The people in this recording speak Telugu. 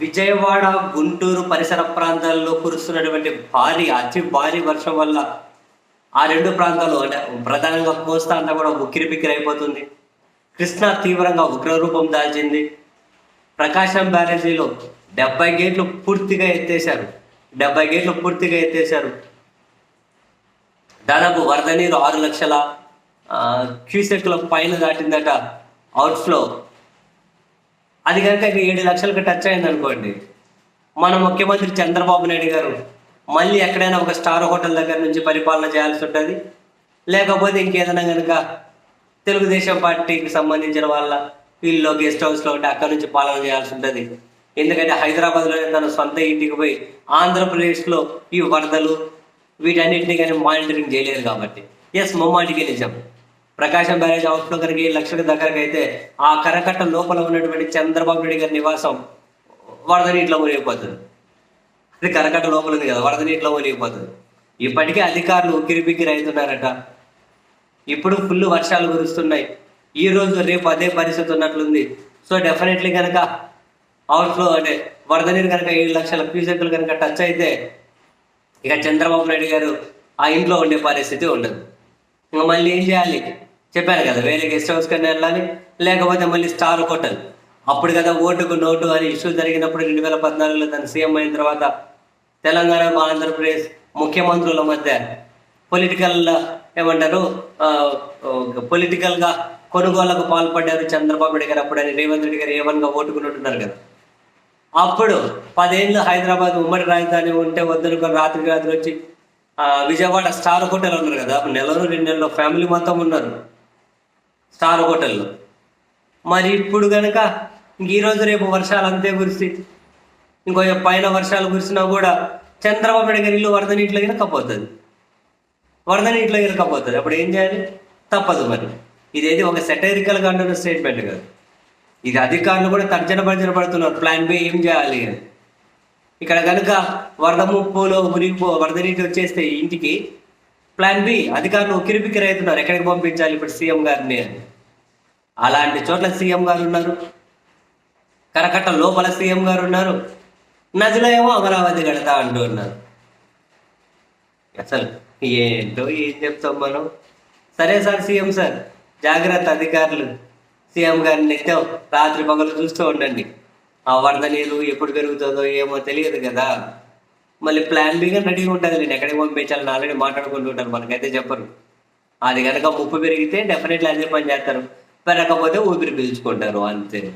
విజయవాడ గుంటూరు పరిసర ప్రాంతాల్లో కురుస్తున్నటువంటి భారీ అతి భారీ వర్షం వల్ల ఆ రెండు ప్రాంతాలు అంటే ప్రధానంగా కోస్తా అంతా కూడా ఉక్కిరి బిక్కిరి అయిపోతుంది. కృష్ణా తీవ్రంగా ఉగ్రరూపం దాల్చింది. ప్రకాశం బ్యారేజీలో డెబ్బై గేట్లు పూర్తిగా ఎత్తేశారు. డెబ్బై గేట్లు పూర్తిగా ఎత్తేశారు. దాదాపు వరద నీరు ఆరు లక్షల ఆ, క్యూసెక్ల పైన దాటిందట. అవుట్ఫ్లో అది కనుక ఇక ఏడు లక్షలకు టచ్ అయింది అనుకోండి మన ముఖ్యమంత్రి చంద్రబాబు నాయుడు గారు మళ్ళీ ఎక్కడైనా ఒక స్టార్ హోటల్ దగ్గర నుంచి పరిపాలన చేయాల్సి ఉంటుంది. లేకపోతే ఇంకేదైనా కనుక తెలుగుదేశం పార్టీకి సంబంధించిన వాళ్ళ వీళ్ళు గెస్ట్ హౌస్లో ఉంటే అక్కడ నుంచి పాలన చేయాల్సి ఉంటుంది. ఎందుకంటే హైదరాబాద్లోనే తన సొంత ఇంటికి పోయి ఆంధ్రప్రదేశ్లో ఈ వరదలు వీటన్నిటిని కానీ మానిటరింగ్ చేయలేదు కాబట్టి. ఎస్ ముమ్మాటికి నిజం. ప్రకాశం బ్యారేజ్ అవుట్ దగ్గరికి ఏడు లక్షల దగ్గరకు అయితే ఆ కరకట్ట లోపల ఉన్నటువంటి చంద్రబాబు నాయుడు గారి నివాసం వరద నీటిలో మునిగిపోతుంది. అది కరకట్ట లోపల ఉంది కదా వరద నీటిలో మునిగిపోతుంది. ఇప్పటికే అధికారులు ఉక్కిరిబిక్కిరి అవుతున్నారట. ఇప్పుడు ఫుల్ వర్షాలు కురుస్తున్నాయి. ఈ రోజు రేపు అదే పరిస్థితి ఉన్నట్లుంది. సో డెఫినెట్లీ కనుక అవుట్ఫ్లో అంటే వరద నీరు కనుక ఏడు లక్షల క్యూసెక్లు కనుక టచ్ అయితే ఇక చంద్రబాబు నాయుడు గారు ఆ ఇంట్లో ఉండే పరిస్థితి ఉండదు. ఇంకా మళ్ళీ ఏం చేయాలి? చెప్పాను కదా వేరే గెస్ట్ హౌస్ కన్నా వెళ్ళాలి లేకపోతే మళ్ళీ స్టార్ హోటల్ అప్పుడు కదా ఓటుకు నోటు అని ఇష్యూ జరిగినప్పుడు రెండు వేల పద్నాలుగులో తను సీఎం అయిన తర్వాత తెలంగాణ ఆంధ్రప్రదేశ్ ముఖ్యమంత్రుల మధ్య పొలిటికల్ ఏమంటారు పొలిటికల్గా కొనుగోళ్ళకు పాల్పడ్డారు చంద్రబాబు నాయుడు గారు అప్పుడు అని రేవంత్ రెడ్డి గారు ఏమన్గా ఓటుకున్నట్టున్నారు కదా. అప్పుడు పదేళ్ళు హైదరాబాద్ ఉమ్మడి రాజధాని ఉంటే వద్దనుకొని రాత్రి రాత్రి వచ్చి విజయవాడ స్టార్ హోటల్ ఉన్నారు కదా. అప్పుడు నెలలో రెండు నెలలో ఫ్యామిలీ మొత్తం ఉన్నారు. స్టార్ హోటల్లో. మరి ఇప్పుడు కనుక ఇంక రేపు వర్షాలు అంతే కురిసి ఇంకో పైన వర్షాలు కురిసినా కూడా చంద్రబాబు నాయుడు గారి ఇల్లు వరద నీటిలో ఇరకపోతుంది వరద నీటిలో ఇరకపోతుంది అప్పుడు ఏం చేయాలి? తప్పదు మరి. ఇదేది ఒక సెటైరికల్గా అంటున్న స్టేట్మెంట్ కాదు. ఇది అధికారులు కూడా తర్జన భర్జన పడుతున్నారు. ప్లాన్ బి ఏం చేయాలి అని. ఇక్కడ కనుక వరద ముప్పులో మునిగిపో వరద నీటి వచ్చేస్తే ఇంటికి ప్లాన్ బి అధికారులు ఉక్కిరిబిక్కిరి అవుతున్నారు. ఎక్కడికి పంపించాలి ఇప్పుడు సీఎం గారిని? అని అలాంటి చోట్ల సీఎం గారు ఉన్నారు. కరకట్ట లోపల సీఎం గారు ఉన్నారు. నదిలో ఏమో అమరావతి కడతా అంటూ ఉన్నారు. అసలు ఏంటో ఏం చెప్తాం మనం? సరే సార్ సీఎం సార్ జాగ్రత్త అధికారులు. సీఎం గారిని నిత్యం రాత్రి పగలు చూస్తూ ఉండండి. ఆ వరద నీరు ఎప్పుడు పెరుగుతుందో ఏమో తెలియదు కదా. మళ్ళీ ప్లాన్ బిగా రెడీగా ఉంటుంది నేను ఎక్కడికి పంపించాలని ఆల్రెడీ మాట్లాడుకుంటుంటారు మనకైతే చెప్పరు. అది కనుక ముప్పు పెరిగితే డెఫినెట్లీ అదే పని చేస్తారు. పెరగకపోతే ఊపిరి పీల్చుకుంటారు అంతే.